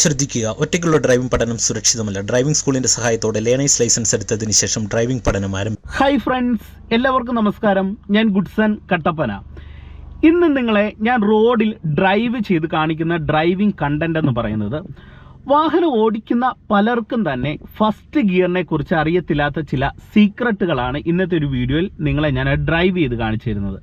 ശ്രദ്ധിക്കുക ഒറ്റയ്ക്കുള്ള ഡ്രൈവിംഗ് പഠനം സുരക്ഷിതമല്ല. ഡ്രൈവിംഗ് സ്കൂളിന്റെ സഹായത്തോടെ ലേണേഴ്സ് ലൈസൻസ് എടുത്തതിന് ശേഷം ഡ്രൈവിംഗ് പഠനം ആരംഭിക്കും ഹായ് ഫ്രണ്ട്സ് എല്ലാവർക്കും നമസ്കാരം. ഞാൻ ഗുഡ്സൺ കട്ടപ്പന. ഇന്ന് നിങ്ങളെ ഞാൻ റോഡിൽ ഡ്രൈവ് ചെയ്ത് കാണിക്കുന്ന ഡ്രൈവിംഗ് കണ്ടന്റ് എന്ന് പറയുന്നത്. വാഹനം ഓടിക്കുന്ന പലർക്കും തന്നെ ഫസ്റ്റ് ഗിയറിനെ കുറിച്ച് അറിയത്തില്ലാത്ത ചില സീക്രട്ടുകളാണ് ഇന്നത്തെ ഒരു വീഡിയോയിൽ നിങ്ങളെ ഞാൻ ഡ്രൈവ് ചെയ്ത് കാണിച്ചു തരുന്നത്.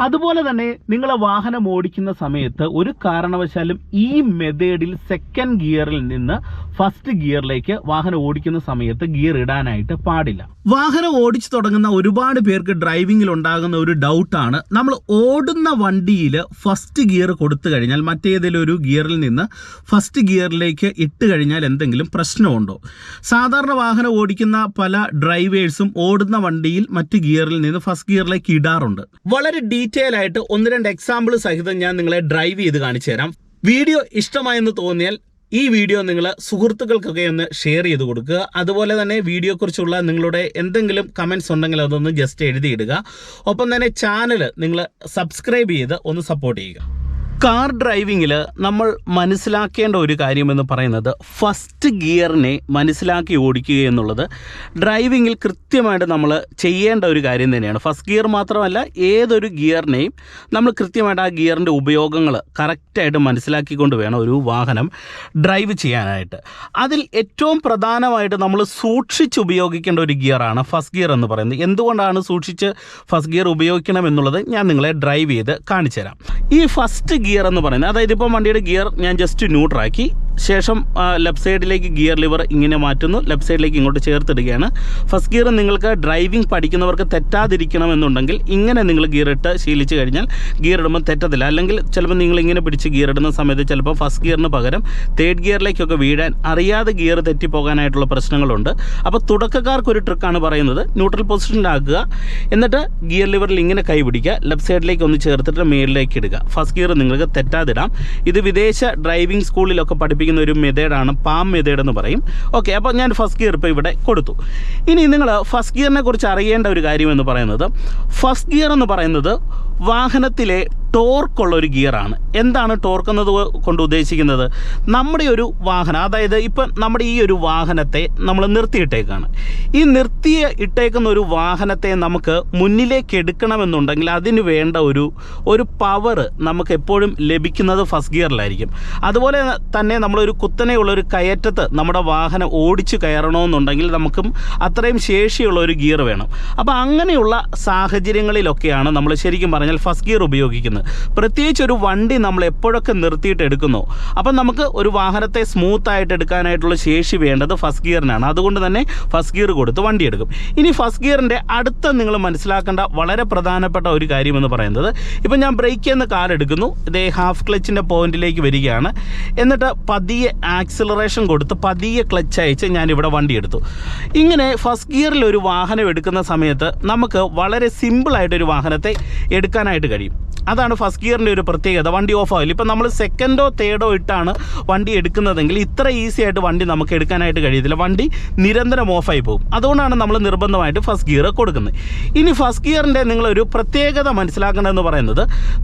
അതുപോലെ തന്നെ നിങ്ങൾ വാഹനം ഓടിക്കുന്ന സമയത്ത് ഒരു കാരണവശാലും ഈ മെത്തേഡിൽ സെക്കൻഡ് ഗിയറിൽ നിന്ന് ഫസ്റ്റ് ഗിയറിലേക്ക് വാഹനം ഓടിക്കുന്ന സമയത്ത് ഗിയർ ഇടാനായിട്ട് പാടില്ല. വാഹനം ഓടിച്ചു തുടങ്ങുന്ന ഒരുപാട് പേർക്ക് ഡ്രൈവിംഗിൽ ഉണ്ടാകുന്ന ഒരു ഡൗട്ടാണ് നമ്മൾ ഓടുന്ന വണ്ടിയിൽ ഫസ്റ്റ് ഗിയർ കൊടുത്തു കഴിഞ്ഞാൽ മറ്റേതെങ്കിലും ഒരു ഗിയറിൽ നിന്ന് ഫസ്റ്റ് ഗിയറിലേക്ക് ഇട്ട് കഴിഞ്ഞാൽ എന്തെങ്കിലും പ്രശ്നമുണ്ടോ? സാധാരണ വാഹനം ഓടിക്കുന്ന പല ഡ്രൈവേഴ്സും ഓടുന്ന വണ്ടിയിൽ മറ്റ് ഗിയറിൽ നിന്ന് ഫസ്റ്റ് ഗിയറിലേക്ക് ഇടാറുണ്ട്. വളരെ ഡീറ്റെയിൽ ആയിട്ട് ഒന്ന് രണ്ട് എക്സാമ്പിൾ സഹിതം ഞാൻ നിങ്ങളെ ഡ്രൈവ് ചെയ്ത് കാണിച്ചു തരാം. വീഡിയോ ഇഷ്ടമായെന്ന് തോന്നിയാൽ ഈ വീഡിയോ നിങ്ങൾ സുഹൃത്തുക്കൾക്കൊക്കെ ഒന്ന് ഷെയർ ചെയ്ത് കൊടുക്കുക. അതുപോലെ തന്നെ വീഡിയോയെക്കുറിച്ചുള്ള നിങ്ങളുടെ എന്തെങ്കിലും കമൻസ് ഉണ്ടെങ്കിൽ അതൊന്ന് ജസ്റ്റ് എഴുതിയിടുക. ഒപ്പം തന്നെ ചാനൽ നിങ്ങൾ സബ്സ്ക്രൈബ് ചെയ്ത് ഒന്ന് സപ്പോർട്ട് ചെയ്യുക. കാർ ഡ്രൈവിങ്ങിൽ നമ്മൾ മനസ്സിലാക്കേണ്ട ഒരു കാര്യമെന്ന് പറയുന്നത് ഫസ്റ്റ് ഗിയറിനെ മനസ്സിലാക്കി ഓടിക്കുക എന്നുള്ളത് ഡ്രൈവിങ്ങിൽ കൃത്യമായിട്ട് നമ്മൾ ചെയ്യേണ്ട ഒരു കാര്യം തന്നെയാണ്. ഫസ്റ്റ് ഗിയർ മാത്രമല്ല ഏതൊരു ഗിയറിനെയും നമ്മൾ കൃത്യമായിട്ട് ആ ഗിയറിന്റെ ഉപയോഗങ്ങൾ കറക്റ്റായിട്ട് മനസ്സിലാക്കിക്കൊണ്ട് വേണം ഒരു വാഹനം ഡ്രൈവ് ചെയ്യാനായിട്ട്. അതിൽ ഏറ്റവും പ്രധാനമായിട്ട് നമ്മൾ സൂക്ഷിച്ച് ഉപയോഗിക്കേണ്ട ഒരു ഗിയറാണ് ഫസ്റ്റ് ഗിയർ എന്ന് പറയുന്നത്. എന്തുകൊണ്ടാണ് സൂക്ഷിച്ച് ഫസ്റ്റ് ഗിയർ ഉപയോഗിക്കണം എന്നുള്ളത് ഞാൻ നിങ്ങളെ ഡ്രൈവ് ചെയ്ത് കാണിച്ചു തരാം ഈ ഫസ്റ്റ് ഗിയർ എന്ന് പറയുന്നത്. അതായത് ഇപ്പം വണ്ടിയുടെ ഗിയർ ഞാൻ ജസ്റ്റ് ന്യൂട്രാക്കി ശേഷം ലെഫ്റ്റ് സൈഡിലേക്ക് ഗിയർ ലിവർ ഇങ്ങനെ മാറ്റുന്നു. ലെഫ്റ്റ് സൈഡിലേക്ക് ഇങ്ങോട്ട് ചേർത്തിടുകയാണ്. ഫസ്റ്റ് ഗിയർ നിങ്ങൾക്ക് ഡ്രൈവിംഗ് പഠിക്കുന്നവർക്ക് തെറ്റാതിരിക്കണമെന്നുണ്ടെങ്കിൽ ഇങ്ങനെ നിങ്ങൾ ഗിയർ ഇട്ട് ശീലിച്ച് കഴിഞ്ഞാൽ ഗിയർ ഇടുമ്പോൾ തെറ്റത്തില്ല. അല്ലെങ്കിൽ ചിലപ്പോൾ നിങ്ങൾ ഇങ്ങനെ പിടിച്ച് ഗിയർ ഇടുന്ന സമയത്ത് ചിലപ്പോൾ ഫസ്റ്റ് ഗിയറിന് പകരം തേർഡ് ഗിയറിലേക്കൊക്കെ വീഴാൻ അറിയാതെ ഗിയർ തെറ്റിപ്പോകാനായിട്ടുള്ള പ്രശ്നങ്ങളുണ്ട്. അപ്പോൾ തുടക്കക്കാർക്കൊരു ട്രിക്കാണ് പറയുന്നത്. ന്യൂട്രൽ പൊസിഷനിലാക്കുക എന്നിട്ട് ഗിയർ ലിവറിൽ ഇങ്ങനെ കൈ പിടിക്കുക. ലെഫ്റ്റ് സൈഡിലേക്ക് ഒന്ന് ചേർത്തിട്ട് മേളിലേക്ക് ഇടുക. ഫസ്റ്റ് ഗിയർ നിങ്ങൾക്ക് തെറ്റാതിടാം. ഇത് വിദേശ ഡ്രൈവിംഗ് സ്കൂളിലൊക്കെ പഠിപ്പിക്കുന്ന ഒരു മെത്തേഡാണ് പാം മെത്തേഡ് എന്ന് പറയും. ഓക്കെ അപ്പോൾ ഞാൻ ഫസ്റ്റ് ഗിയർ ഇപ്പോൾ ഇവിടെ കൊടുത്തു. ഇനി നിങ്ങൾ ഫസ്റ്റ് ഗിയറിനെ കുറിച്ച് അറിയേണ്ട ഒരു കാര്യം എന്ന് പറയുന്നത് ഫസ്റ്റ് ഗിയർ എന്ന് പറയുന്നത് വാഹനത്തിലെ ടോർക്കുള്ള ഒരു ഗിയറാണ്. എന്താണ് ടോർക്ക് എന്നത് കൊണ്ട് ഉദ്ദേശിക്കുന്നത്? നമ്മുടെ ഒരു വാഹനം അതായത് ഇപ്പം നമ്മുടെ ഈ ഒരു വാഹനത്തെ നമ്മൾ നിർത്തിയിട്ടേക്കാണ്. ഈ നിർത്തിയ ഇട്ടേക്കുന്ന ഒരു വാഹനത്തെ നമുക്ക് മുന്നിലേക്ക് എടുക്കണമെന്നുണ്ടെങ്കിൽ അതിന് വേണ്ട ഒരു ഒരു പവർ നമുക്ക് എപ്പോഴും ലഭിക്കുന്നത് ഫസ്റ്റ് ഗിയറിലായിരിക്കും. അതുപോലെ തന്നെ നമ്മളൊരു കുത്തനെയുള്ള ഒരു കയറ്റത്ത് നമ്മുടെ വാഹനം ഓടിച്ചു കയറണമെന്നുണ്ടെങ്കിൽ നമുക്കും അത്രയും ശേഷിയുള്ള ഒരു ഗിയർ വേണം. അപ്പോൾ അങ്ങനെയുള്ള സാഹചര്യങ്ങളിലൊക്കെയാണ് നമ്മൾ ശരിക്കും പറഞ്ഞാൽ ഫസ്റ്റ് ഗിയർ ഉപയോഗിക്കുന്നത്. പ്രത്യേകിച്ച് ഒരു വണ്ടി നമ്മൾ എപ്പോഴൊക്കെ നിർത്തിയിട്ട് എടുക്കുന്നു? അപ്പം നമുക്ക് ഒരു വാഹനത്തെ സ്മൂത്ത് ആയിട്ട് എടുക്കാനായിട്ടുള്ള ശേഷി വേണ്ടത് ഫസ്റ്റ് ഗിയറിനാണ് അതുകൊണ്ട് തന്നെ ഫസ്റ്റ് ഗിയർ കൊടുത്ത് വണ്ടി എടുക്കും. ഇനി ഫസ്റ്റ് ഗിയറിന്റെ അടുത്ത നിങ്ങൾ മനസ്സിലാക്കേണ്ട വളരെ പ്രധാനപ്പെട്ട ഒരു കാര്യമെന്ന് പറയുന്നത് ഇപ്പം ഞാൻ ബ്രേക്ക് ചെയ്യുന്ന കാലെടുക്കുന്നു ഇതേ ഹാഫ് ക്ലച്ചിന്റെ പോയിന്റിലേക്ക് വരികയാണ്. എന്നിട്ട് പതിയെ ആക്സിലറേഷൻ കൊടുത്ത് പതിയെ ക്ലച്ച് അയച്ച് ഞാൻ ഇവിടെ വണ്ടി എടുത്തു. ഇങ്ങനെ ഫസ്റ്റ് ഗിയറിൽ ഒരു വാഹനം എടുക്കുന്ന സമയത്ത് നമുക്ക് വളരെ സിമ്പിളായിട്ടൊരു വാഹനത്തെ എടുക്കാനായിട്ട് കഴിയും. അതാണ് ഫസ്റ്റ് ഗിയറിന്റെ ഒരു പ്രത്യേകത വണ്ടി ഓഫ് ആവില്ല. ഇപ്പം നമ്മൾ സെക്കൻഡോ തേർഡോ ഇട്ടാണ് വണ്ടി എടുക്കുന്നതെങ്കിൽ ഇത്ര ഈസി ആയിട്ട് വണ്ടി നമുക്ക് എടുക്കാനായിട്ട് കഴിയത്തില്ല. വണ്ടി നിരന്തരം ഓഫായി പോകും. അതുകൊണ്ടാണ് നമ്മൾ നിർബന്ധമായിട്ട് ഫസ്റ്റ് ഗിയർ കൊടുക്കുന്നത്. ഇനി ഫസ്റ്റ് ഗിയറിന്റെ നിങ്ങളൊരു പ്രത്യേകത മനസ്സിലാക്കേണ്ടതെന്ന് പറയുന്നത്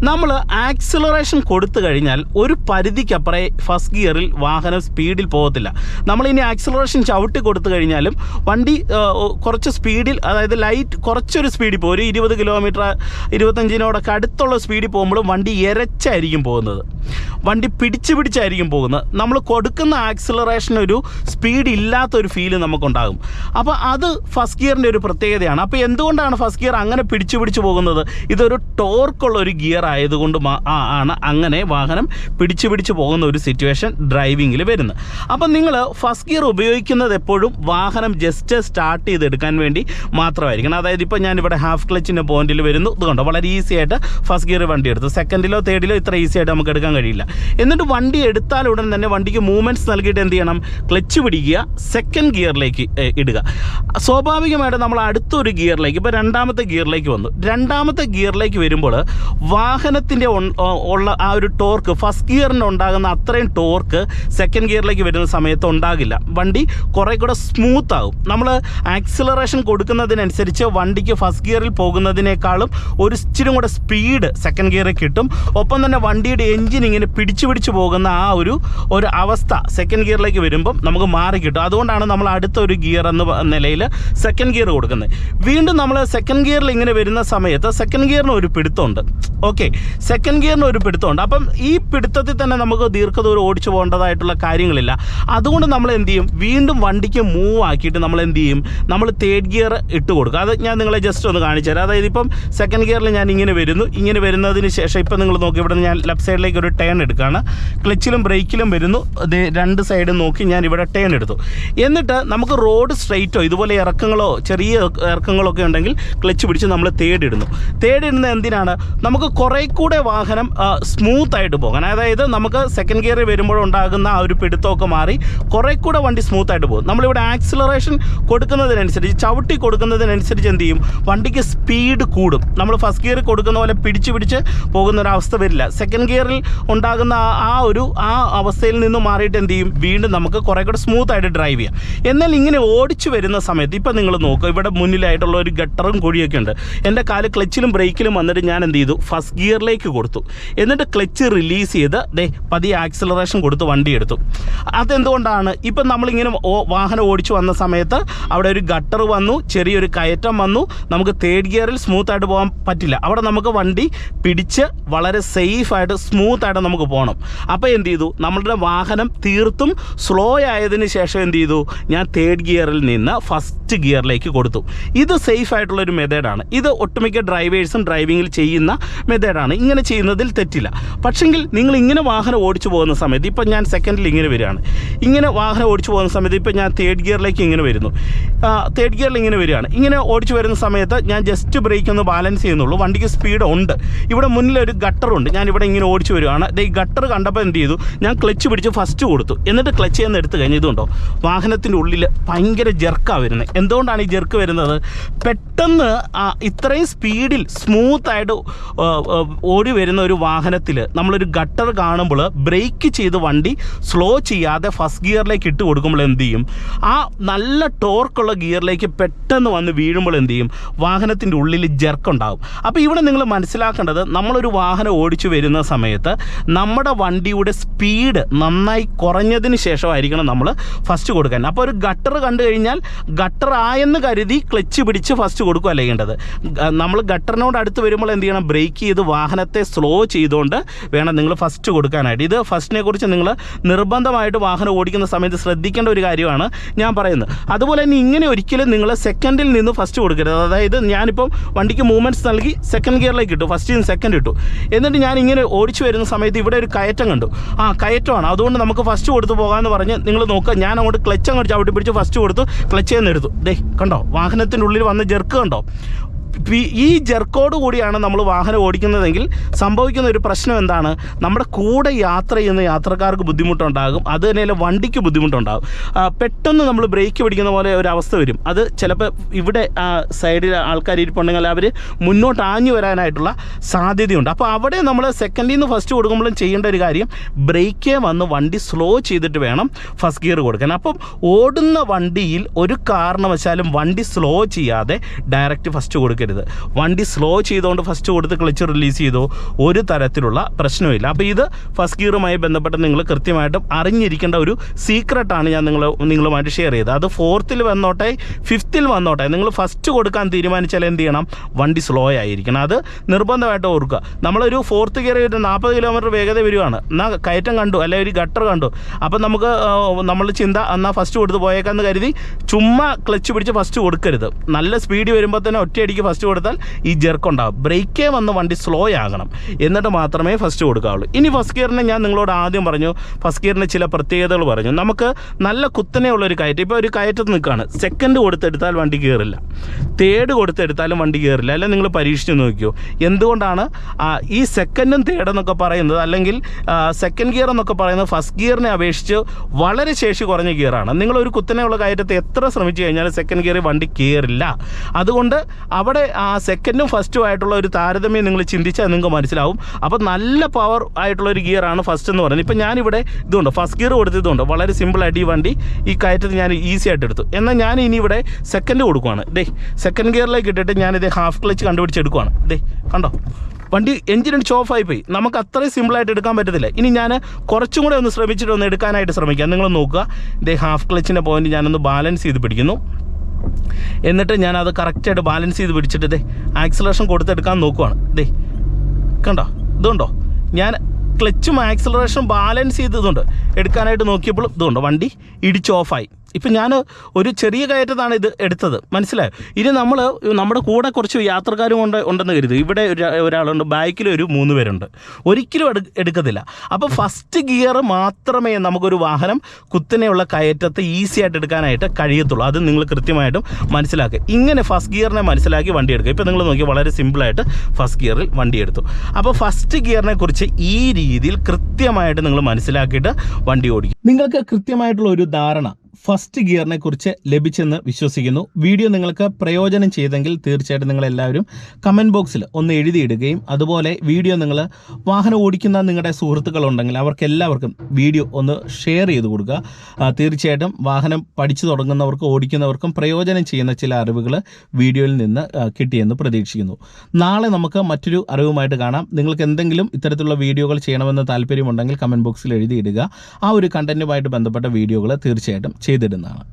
നമ്മൾ ആക്സിലറേഷൻ കൊടുത്തു കഴിഞ്ഞാൽ ഒരു പരിധിക്കപ്പുറേ ഫസ്റ്റ് ഗിയറിൽ വാഹനം സ്പീഡിൽ പോകത്തില്ല. നമ്മളിനി ആക്സിലറേഷൻ ചവിട്ടി കൊടുത്തു കഴിഞ്ഞാലും വണ്ടി കുറച്ച് സ്പീഡിൽ അതായത് ലൈറ്റ് കുറച്ചൊരു സ്പീഡിൽ പോകും ഒരു ഇരുപത് കിലോമീറ്റർ ഇരുപത്തഞ്ചിനോടൊക്കെ അടുത്തുള്ള സ്പീഡിൽ പോകുമ്പോൾ വണ്ടി ഇരച്ചായിരിക്കും പോകുന്നത്. വണ്ടി പിടിച്ച് പിടിച്ചായിരിക്കും പോകുന്നത്. നമ്മൾ കൊടുക്കുന്ന ആക്സിലറേഷൻ ഒരു സ്പീഡ് ഇല്ലാത്തൊരു ഫീൽ നമുക്കുണ്ടാകും. അപ്പോൾ അത് ഫസ്റ്റ് ഗിയറിന്റെ ഒരു പ്രത്യേകതയാണ്. അപ്പോൾ എന്തുകൊണ്ടാണ് ഫസ്റ്റ് ഗിയർ അങ്ങനെ പിടിച്ച് പിടിച്ച് പോകുന്നത്? ഇതൊരു ടോർക്കുള്ള ഒരു ഗിയർ ആയതുകൊണ്ട് ആണ് അങ്ങനെ വാഹനം പിടിച്ച് പിടിച്ച് പോകുന്ന ഒരു സിറ്റുവേഷൻ ഡ്രൈവിങ്ങിൽ വരുന്നത്. അപ്പം നിങ്ങൾ ഫസ്റ്റ് ഗിയർ ഉപയോഗിക്കുന്നത് എപ്പോഴും വാഹനം ജസ്റ്റ് സ്റ്റാർട്ട് ചെയ്തെടുക്കാൻ വേണ്ടി മാത്രമായിരിക്കണം. അതായത് ഇപ്പോൾ ഞാനിവിടെ ഹാഫ് ക്ലച്ചിന്റെ പോയിന്റിൽ വരുന്നു. ഇതുകൊണ്ട്? വളരെ ഈസി ആയിട്ട് ഫസ്റ്റ് ഗിയർ വണ്ടി എടുത്തു. സെക്കൻഡിലോ തേർഡിലോ ഇത്ര ഈസി ആയിട്ട് നമുക്ക് എടുക്കാൻ കഴിയില്ല. എന്നിട്ട് വണ്ടി എടുത്താൽ ഉടൻ തന്നെ വണ്ടിക്ക് മൂവ്മെന്റ്സ് നൽകിയിട്ട് എന്ത് ചെയ്യണം? ക്ലച്ച് പിടിക്കുക സെക്കൻഡ് ഗിയറിലേക്ക് ഇടുക. സ്വാഭാവികമായിട്ട് നമ്മൾ അടുത്തൊരു ഗിയറിലേക്ക് ഇപ്പോൾ രണ്ടാമത്തെ ഗിയറിലേക്ക് വന്നു. രണ്ടാമത്തെ ഗിയറിലേക്ക് വരുമ്പോൾ വാഹനത്തിന്റെ ഉള്ള ആ ഒരു ടോർക്ക് ഫസ്റ്റ് ഗിയറിന് ഉണ്ടാകുന്ന അത്രയും ടോർക്ക് സെക്കൻഡ് ഗിയറിലേക്ക് വരുന്ന സമയത്ത് ഉണ്ടാകില്ല. വണ്ടി കുറേ കൂടെ സ്മൂത്ത് ആകും. നമ്മൾ ആക്സിലറേഷൻ കൊടുക്കുന്നതിനനുസരിച്ച് വണ്ടിക്ക് ഫസ്റ്റ് ഗിയറിൽ പോകുന്നതിനേക്കാളും ഒരു ഇച്ചിരി കൂടെ സ്പീഡ് സെക്കൻഡ് ഗിയറിൽ കിട്ടും. ഒപ്പം തന്നെ വണ്ടിയുടെ എഞ്ചിൻ ഇങ്ങനെ പിടിച്ചു പിടിച്ചു പോകുന്ന ആ ഒരു ഒരു അവസ്ഥ സെക്കൻഡ് ഗിയറിലേക്ക് വരുമ്പം നമുക്ക് മാറി കിട്ടും. അതുകൊണ്ടാണ് നമ്മൾ അടുത്ത ഒരു ഗിയർ എന്ന നിലയിൽ സെക്കൻഡ് ഗിയർ കൊടുക്കുന്നത്. വീണ്ടും നമ്മൾ സെക്കൻഡ് ഗിയറിൽ ഇങ്ങനെ വരുന്ന സമയത്ത് സെക്കൻഡ് ഗിയറിന് ഒരു പിടുത്തമുണ്ട്. ഓക്കെ സെക്കൻഡ് ഗിയറിന് ഒരു പിടുത്തമുണ്ട്. അപ്പം ഈ പിടുത്തത്തിൽ തന്നെ നമുക്ക് ദീർഘദൂരം ഓടിച്ചു പോകേണ്ടതായിട്ടുള്ള കാര്യങ്ങളില്ല. അതുകൊണ്ട് നമ്മൾ എന്ത് ചെയ്യും? വീണ്ടും വണ്ടിക്ക് മൂവ് ആക്കിയിട്ട് നമ്മൾ എന്ത് ചെയ്യും? നമ്മൾ തേർഡ് ഗിയർ ഇട്ട് കൊടുക്കുക അത് ഞാൻ നിങ്ങളെ ജസ്റ്റ് ഒന്ന് കാണിച്ചു തരാം. അതായത് ഇപ്പം സെക്കൻഡ് ഗിയറിൽ ഞാൻ ഇങ്ങനെ വരുന്നു ഇങ്ങനെ വരുന്നതിന് ശേഷം ഇപ്പം നിങ്ങൾ നോക്കി ഇവിടെ ഞാൻ ലെഫ്റ്റ് സൈഡിലേക്ക് ഒരു ടേൺ എടുക്കുകയാണ്. ക്ലച്ചിലും ബ്രേക്കിലും വരുന്നു. രണ്ട് സൈഡും നോക്കി ഞാൻ ഇവിടെ ടേൺ എടുത്തു. എന്നിട്ട് നമുക്ക് റോഡ് സ്ട്രെയിറ്റോ ഇതുപോലെ ഇറക്കങ്ങളോ ചെറിയ ഇറക്കങ്ങളോ ഒക്കെ ഉണ്ടെങ്കിൽ ക്ലച്ച് പിടിച്ച് നമ്മൾ തേടിയിടുന്നു തേടിയിടുന്നത് എന്തിനാണ്? നമുക്ക് കുറേ കൂടെ വാഹനം സ്മൂത്ത് ആയിട്ട് പോകാൻ. അതായത് നമുക്ക് സെക്കൻഡ് ഗിയറിൽ വരുമ്പോഴുണ്ടാകുന്ന ആ ഒരു പിടുത്തമൊക്കെ മാറി കുറേ കൂടെ വണ്ടി സ്മൂത്തായിട്ട് പോകും. നമ്മളിവിടെ ആക്സിലറേഷൻ കൊടുക്കുന്നതിനനുസരിച്ച് ചവിട്ടി കൊടുക്കുന്നതിനനുസരിച്ച് എന്ത് ചെയ്യും? വണ്ടിക്ക് സ്പീഡ് കൂടും. നമ്മൾ ഫസ്റ്റ് ഗിയർ കൊടുക്കുന്ന പോലെ പിടിച്ച് പോകുന്ന ഒരു അവസ്ഥ വരില്ല. സെക്കൻഡ് ഗിയറിൽ ഉണ്ടാകുന്ന ആ- ഒരു ആ അവസ്ഥയിൽ നിന്ന് മാറിയിട്ട് എന്ത് ചെയ്യും? വീണ്ടും നമുക്ക് കുറേ കൂടെ സ്മൂത്ത് ആയിട്ട് ഡ്രൈവ് ചെയ്യാം. എന്നാൽ ഇങ്ങനെ ഓടിച്ചു വരുന്ന സമയത്ത് ഇപ്പം നിങ്ങൾ നോക്കുക ഇവിടെ മുന്നിലായിട്ടുള്ള ഒരു ഗട്ടറും കുഴിയൊക്കെ ഉണ്ട്. എന്റെ കാൽ ക്ലച്ചിലും ബ്രേക്കിലും വന്നിട്ട് ഞാൻ എന്ത് ചെയ്തു? ഫസ്റ്റ് ഗിയറിലേക്ക് കൊടുത്തു. എന്നിട്ട് ക്ലച്ച് റിലീസ് ചെയ്ത് ദേ പതിയെ ആക്സിലറേഷൻ കൊടുത്ത് വണ്ടി എടുത്തു. അതെന്തുകൊണ്ടാണ്? ഇപ്പം നമ്മളിങ്ങനെ വാഹനം ഓടിച്ചു വന്ന സമയത്ത് അവിടെ ഒരു ഗട്ടർ വന്നു ചെറിയൊരു കയറ്റം വന്നു. നമുക്ക് തേർഡ് ഗിയറിൽ സ്മൂത്തായിട്ട് പോകാൻ പറ്റില്ല. അവിടെ നമുക്ക് വണ്ടി പിടിച്ച് വളരെ സേഫായിട്ട് സ്മൂത്ത് ആയിട്ട് നമുക്ക് പോകണം അപ്പോൾ എന്ത് ചെയ്തു? നമ്മളുടെ വാഹനം തീർത്തും സ്ലോ ആയതിനു ശേഷം എന്ത് ചെയ്തു? ഞാൻ തേർഡ് ഗിയറിൽ നിന്ന് ഫസ്റ്റ് ഗിയറിലേക്ക് കൊടുത്തു. ഇത് സേഫ് ആയിട്ടുള്ളൊരു മെത്തേഡാണ് ഇത് ഒട്ടുമിക്ക ഡ്രൈവേഴ്സും ഡ്രൈവിങ്ങിൽ ചെയ്യുന്ന മെത്തേഡാണ് ഇങ്ങനെ ചെയ്യുന്നതിൽ തെറ്റില്ല. പക്ഷെങ്കിൽ നിങ്ങൾ ഇങ്ങനെ വാഹനം ഓടിച്ചു പോകുന്ന സമയത്ത് ഇപ്പം ഞാൻ സെക്കൻഡിൽ ഇങ്ങനെ വരികയാണ്. ഇങ്ങനെ വാഹനം ഓടിച്ചു പോകുന്ന സമയത്ത് ഇപ്പം ഞാൻ തേർഡ് ഗിയറിലേക്ക് ഇങ്ങനെ വരുന്നു. തേർഡ് ഗിയറിൽ ഇങ്ങനെ വരികയാണ്. ഇങ്ങനെ ഓടിച്ചു വരുന്ന സമയത്ത് ഞാൻ ജസ്റ്റ് ബ്രേക്ക് ഒന്ന് ബാലൻസ് ചെയ്യുന്നുള്ളൂ. വണ്ടിക്ക് സ്പീഡ് ഉണ്ട്. ഇവിടെ മുന്നിൽ ഒരു ഗട്ടറുണ്ട് ഞാൻ ഇവിടെ ഇങ്ങനെ ഓടിച്ചു വരുവാണ് ഈ ഗട്ടർ കണ്ടപ്പോൾ എന്ത് ചെയ്തു? ഞാൻ ക്ലച്ച് പിടിച്ച് ഫസ്റ്റ് കൊടുത്തു. എന്നിട്ട് ക്ലച്ച് ചെയ്യുന്ന എടുത്ത് കഴിഞ്ഞ് ഇതുണ്ടോ? വാഹനത്തിന്റെ ഉള്ളിൽ ഭയങ്കര ജെർക്കാണ് വരുന്നത്. എന്തുകൊണ്ടാണ് ഈ ജെർക്ക് വരുന്നത്? പെട്ടെന്ന് ആ ഇത്രയും സ്പീഡിൽ സ്മൂത്തായിട്ട് ഓടി വരുന്ന ഒരു വാഹനത്തിൽ നമ്മളൊരു ഗട്ടർ കാണുമ്പോൾ ബ്രേക്ക് ചെയ്ത് വണ്ടി സ്ലോ ചെയ്യാതെ ഫസ്റ്റ് ഗിയറിലേക്ക് ഇട്ട് കൊടുക്കുമ്പോൾ എന്ത് ചെയ്യും? ആ നല്ല ടോർക്കുള്ള ഗിയറിലേക്ക് പെട്ടെന്ന് വന്ന് വീഴുമ്പോൾ എന്ത് ചെയ്യും? വാഹനത്തിന്റെ ഉള്ളിൽ ജെർക്കുണ്ടാകും അപ്പോൾ ഇവിടെ നിങ്ങൾ മനസ്സിലാക്കേണ്ടത് നമ്മളൊരു വാഹനം ഓടിച്ചു വരുന്ന സമയത്ത് നമ്മുടെ വണ്ടിയുടെ സ്പീഡ് നന്നായി കുറഞ്ഞതിന് ശേഷമായിരിക്കണം നമ്മൾ ഫസ്റ്റ് കൊടുക്കാൻ. അപ്പോൾ ഒരു ഗട്ടർ കണ്ടു കഴിഞ്ഞാൽ ഗട്ടർ ആയെന്ന് കരുതി ക്ലച്ച് പിടിച്ച് ഫസ്റ്റ് കൊടുക്കുകയല്ല ചെയ്യേണ്ടത്. നമ്മൾ ഗട്ടറിനോട് അടുത്ത് വരുമ്പോൾ എന്ത് ചെയ്യണം? ബ്രേക്ക് ചെയ്ത് വാഹനത്തെ സ്ലോ ചെയ്തുകൊണ്ട് വേണം നിങ്ങൾ ഫസ്റ്റ് കൊടുക്കാനായിട്ട്. ഇത് ഫസ്റ്റിനെ കുറിച്ച് നിങ്ങൾ നിർബന്ധമായിട്ട് വാഹനം ഓടിക്കുന്ന സമയത്ത് ശ്രദ്ധിക്കേണ്ട ഒരു കാര്യമാണ് ഞാൻ പറയുന്നത്. അതുപോലെ തന്നെ ഇങ്ങനെ ഒരിക്കലും നിങ്ങൾ സെക്കൻഡിൽ നിന്ന് ഫസ്റ്റ് കൊടുക്കരുത്. അതായത് ഞാനിപ്പം വണ്ടിക്ക് മൂവ്മെന്റ്സ് നൽകി സെക്കൻഡ് ഗിയറിലേക്ക് ഇട്ടു. ഫസ്റ്റ് നിന്ന് സെക്കൻഡ് ഇട്ടു. എന്നിട്ട് ഞാൻ ഇങ്ങനെ ഓടിച്ചു വരുന്ന സമയത്ത് ഇവിടെ ഒരു കയറ്റം കണ്ടു. ആ കയറ്റമാണ്. അതുകൊണ്ട് നമുക്ക് ഫസ്റ്റ് കൊടുത്ത് പോകാമെന്ന് പറഞ്ഞ് നിങ്ങൾ നോക്കുക. ഞാൻ അങ്ങോട്ട് ക്ലച്ച് അങ്ങോട്ട് ചവിട്ടി പിടിച്ച് ഫസ്റ്റ് കൊടുത്തു. ക്ലച്ച് നിന്ന് എടുത്തു. ദേ കണ്ടോ? വാഹനത്തിന്റെ ഉള്ളിൽ വന്ന് ജെർക്ക് കണ്ടോ? ഈ- ജെർക്കോട് കൂടിയാണ് നമ്മൾ വാഹനം ഓടിക്കുന്നതെങ്കിൽ സംഭവിക്കുന്ന ഒരു പ്രശ്നം എന്താണ്? നമ്മുടെ കൂടെ യാത്ര ചെയ്യുന്ന യാത്രക്കാർക്ക് ബുദ്ധിമുട്ടുണ്ടാകും. അത് തന്നെയല്ല വണ്ടിക്ക് ബുദ്ധിമുട്ടുണ്ടാകും. പെട്ടെന്ന് നമ്മൾ ബ്രേക്ക് പിടിക്കുന്ന പോലെ ഒരു അവസ്ഥ വരും. അത് ചിലപ്പോൾ ഇവിടെ സൈഡിൽ ആൾക്കാർ ഇരിപ്പുണ്ടെങ്കിൽ അവർ മുന്നോട്ട് ആഞ്ഞു വരാനായിട്ടുള്ള സാധ്യതയുണ്ട്. അപ്പോൾ അവിടെ നമ്മൾ സെക്കൻഡിൽ നിന്ന് ഫസ്റ്റ് കൊടുക്കുമ്പോഴും ചെയ്യേണ്ട ഒരു കാര്യം ബ്രേക്കേ വന്ന് വണ്ടി സ്ലോ ചെയ്തിട്ട് വേണം ഫസ്റ്റ് ഗിയർ കൊടുക്കാൻ. അപ്പം ഓടുന്ന വണ്ടിയിൽ ഒരു കാരണവശാലും വണ്ടി സ്ലോ ചെയ്യാതെ ഡയറക്റ്റ് ഫസ്റ്റ് കൊടുക്കരുത്. വണ്ടി സ്ലോ ചെയ്തുകൊണ്ട് ഫസ്റ്റ് കൊടുത്ത് ക്ലച്ച് റിലീസ് ചെയ്തോ ഒരു തരത്തിലുള്ള പ്രശ്നമില്ല അപ്പോൾ ഇത് ഫസ്റ്റ് ഗിയറുമായി ബന്ധപ്പെട്ട് നിങ്ങൾ കൃത്യമായിട്ടും അറിഞ്ഞിരിക്കേണ്ട ഒരു സീക്രട്ടാണ് ഞാൻ നിങ്ങൾ നിങ്ങളുമായിട്ട് ഷെയർ ചെയ്തത്. അത് ഫോർത്തിൽ വന്നോട്ടെ ഫിഫ്ത്തിൽ വന്നോട്ടെ നിങ്ങൾ ഫസ്റ്റ് കൊടുക്കാൻ തീരുമാനിച്ചാൽ എന്ത് ചെയ്യണം? വണ്ടി സ്ലോ ആയിരിക്കണം. അത് നിർബന്ധമായിട്ട് ഓർക്കുക. നമ്മളൊരു ഫോർത്ത് ഗിയർ നാൽപ്പത് കിലോമീറ്റർ വേഗത വരുവാണ്. എന്നാൽ കയറ്റം കണ്ടു അല്ലെങ്കിൽ ഒരു ഗട്ടർ കണ്ടു. അപ്പം നമുക്ക് നമ്മൾ ചിന്ത എന്നാൽ ഫസ്റ്റ് കൊടുത്ത് പോയേക്കാന്ന് കരുതി ചുമ്മാ ക്ലച്ച് പിടിച്ച് ഫസ്റ്റ് കൊടുക്കരുത്. നല്ല സ്പീഡ് വരുമ്പോൾ തന്നെ ഒറ്റയടിക്ക് ഫസ്റ്റ് കൊടുത്താൽ ഈ ജെർക്ക് ഉണ്ടാവും. ബ്രേക്കേ വന്ന് വണ്ടി സ്ലോ ആകണം. എന്നിട്ട് മാത്രമേ ഫസ്റ്റ് കൊടുക്കാവുള്ളൂ. ഇനി ഫസ്റ്റ് ഗിയറിനെ ഞാൻ നിങ്ങളോട് ആദ്യം പറഞ്ഞു. ഫസ്റ്റ് ഗിയറിന്റെ ചില പ്രത്യേകതകൾ പറഞ്ഞു. നമുക്ക് നല്ല കുത്തനെയുള്ള ഒരു കയറ്റം. ഇപ്പോൾ ഒരു കയറ്റത്ത് നിൽക്കുകയാണ് സെക്കൻഡ് കൊടുത്തെടുത്താൽ വണ്ടി കയറില്ല തേർഡ് കൊടുത്തെടുത്താലും വണ്ടി കയറില്ല അല്ല നിങ്ങൾ പരീക്ഷിച്ച് നോക്കിയോ എന്തുകൊണ്ടാണ്? ഈ സെക്കൻഡും തേർഡ് എന്നൊക്കെ പറയുന്നത് അല്ലെങ്കിൽ സെക്കൻഡ് ഗിയർ എന്നൊക്കെ പറയുന്നത് ഫസ്റ്റ് ഗിയറിനെ അപേക്ഷിച്ച് വളരെ ശേഷി കുറഞ്ഞ ഗിയറാണ് നിങ്ങൾ ഒരു കുത്തനെയുള്ള കയറ്റത്തെ എത്ര ശ്രമിച്ചു കഴിഞ്ഞാൽ സെക്കൻഡ് ഗിയറിൽ വണ്ടി കയറില്ല അതുകൊണ്ട് അവിടെ ആ സെക്കൻഡും ഫസ്റ്റും ആയിട്ടുള്ള ഒരു താരതമ്യം നിങ്ങൾ ചിന്തിച്ചാൽ നിങ്ങൾക്ക് മനസ്സിലാവും. അപ്പോൾ നല്ല പവർ ആയിട്ടുള്ള ഒരു ഗിയറാണ് ഫസ്റ്റ് എന്ന് പറയുന്നത്. ഇപ്പോൾ ഞാനിവിടെ ഇതുണ്ട് ഫസ്റ്റ് ഗിയർ കൊടുത്തതുകൊണ്ട് വളരെ സിമ്പിളായിട്ട് ഈ വണ്ടി ഈ കയറ്റത്ത് ഞാൻ ഈസി ആയിട്ട് എടുത്തു. എന്നാൽ ഞാൻ ഇനി ഇവിടെ സെക്കൻഡ് കൊടുക്കുവാണ്. ഡേ സെക്കൻഡ് ഗിയറിലേക്ക് ഇട്ടിട്ട് ഞാനിത് ഹാഫ് ക്ലച്ച് കണ്ടുപിടിച്ച് കണ്ടുപിടിച്ചെടുക്കുവാണ് ഡേ കണ്ടോ? വണ്ടി എഞ്ചിൻ അടിച്ച് ആയി പോയി. നമുക്ക് അത്രയും സിമ്പിളായിട്ട് എടുക്കാൻ പറ്റത്തില്ല. ഇനി ഞാൻ കുറച്ചും കൂടെ ഒന്ന് ശ്രമിച്ചിട്ട് ഒന്ന് എടുക്കാനായിട്ട് ശ്രമിക്കാം. നിങ്ങൾ നോക്കുക. ഇതേ ഹാഫ് ക്ലച്ചിന്റെ പോയിന്റ് ഞാനൊന്ന് ബാലൻസ് ചെയ്ത് പിടിക്കുന്നു. എന്നിട്ട് ഞാൻ അത് കറക്റ്റായിട്ട് ബാലൻസ് ചെയ്ത് പിടിച്ചിട്ട് ഇതേ ആക്സിലേഷൻ കൊടുത്തെടുക്കാൻ നോക്കുവാണ്. ദേ കണ്ടോ? ഇതുണ്ടോ? ഞാൻ ക്ലച്ചും ആക്സിലറേഷനും ബാലൻസ് ചെയ്തതുകൊണ്ട് എടുക്കാനായിട്ട് നോക്കിയപ്പോൾ ഇതുകൊണ്ട് വണ്ടി ഇടിച്ച് ഓഫായി ഇപ്പം ഞാൻ ഒരു ചെറിയ കയറ്റത്താണ് ഇത് എടുത്തത്. മനസ്സിലായോ? ഇനി നമ്മൾ നമ്മുടെ കൂടെ കുറച്ച് യാത്രക്കാരും കൊണ്ട് ഉണ്ടെന്ന് കരുതി. ഇവിടെ ഒരു ഒരാളുണ്ട് ബാക്കിൽ ഒരു മൂന്ന് പേരുണ്ട്. ഒരിക്കലും എടു എടുക്കത്തില്ല. അപ്പോൾ ഫസ്റ്റ് ഗിയർ മാത്രമേ നമുക്കൊരു വാഹനം കുത്തനെയുള്ള കയറ്റത്ത് ഈസി ആയിട്ട് എടുക്കാനായിട്ട് കഴിയത്തുള്ളൂ. അത് നിങ്ങൾ കൃത്യമായിട്ടും മനസ്സിലാക്കുക. ഇങ്ങനെ ഫസ്റ്റ് ഗിയറിനെ മനസ്സിലാക്കി വണ്ടി എടുക്കുക. ഇപ്പോൾ നിങ്ങൾ നോക്കി വളരെ സിമ്പിളായിട്ട് ഫസ്റ്റ് ഗിയറിൽ വണ്ടി എടുത്തു. അപ്പോൾ ഫസ്റ്റ് ഗിയറിനെ കുറിച്ച് ഈ രീതിയിൽ കൃത്യമായിട്ട് നിങ്ങൾ മനസ്സിലാക്കിയിട്ട് വണ്ടി ഓടിക്കും. നിങ്ങൾക്ക് കൃത്യമായിട്ടുള്ള ഒരു ധാരണ ഫസ്റ്റ് ഗിയറിനെ കുറിച്ച് ലഭിച്ചെന്ന് വിശ്വസിക്കുന്നു. വീഡിയോ നിങ്ങൾക്ക് പ്രയോജനം ചെയ്തെങ്കിൽ തീർച്ചയായിട്ടും നിങ്ങൾ എല്ലാവരും കമന്റ് ബോക്സിൽ ഒന്ന് എഴുതിയിടുകയും അതുപോലെ വീഡിയോ നിങ്ങൾ വാഹനം ഓടിക്കുന്ന നിങ്ങളുടെ സുഹൃത്തുക്കളുണ്ടെങ്കിൽ അവർക്ക് എല്ലാവർക്കും വീഡിയോ ഒന്ന് ഷെയർ ചെയ്ത് കൊടുക്കുക. തീർച്ചയായിട്ടും വാഹനം പഠിച്ചു തുടങ്ങുന്നവർക്കും ഓടിക്കുന്നവർക്കും പ്രയോജനം ചെയ്യുന്ന ചില അറിവുകൾ വീഡിയോയിൽ നിന്ന് കിട്ടിയെന്ന് പ്രതീക്ഷിക്കുന്നു. നാളെ നമുക്ക് മറ്റൊരു അറിവുമായിട്ട് കാണാം. നിങ്ങൾക്ക് എന്തെങ്കിലും ഇത്തരത്തിലുള്ള വീഡിയോകൾ ചെയ്യണമെന്ന് താല്പര്യമുണ്ടെങ്കിൽ കമന്റ് ബോക്സിൽ എഴുതിയിടുക. ആ ഒരു കണ്ടന്റുമായിട്ട് ബന്ധപ്പെട്ട വീഡിയോകൾ തീർച്ചയായിട്ടും ചെയ്തിടുന്നതാണ്.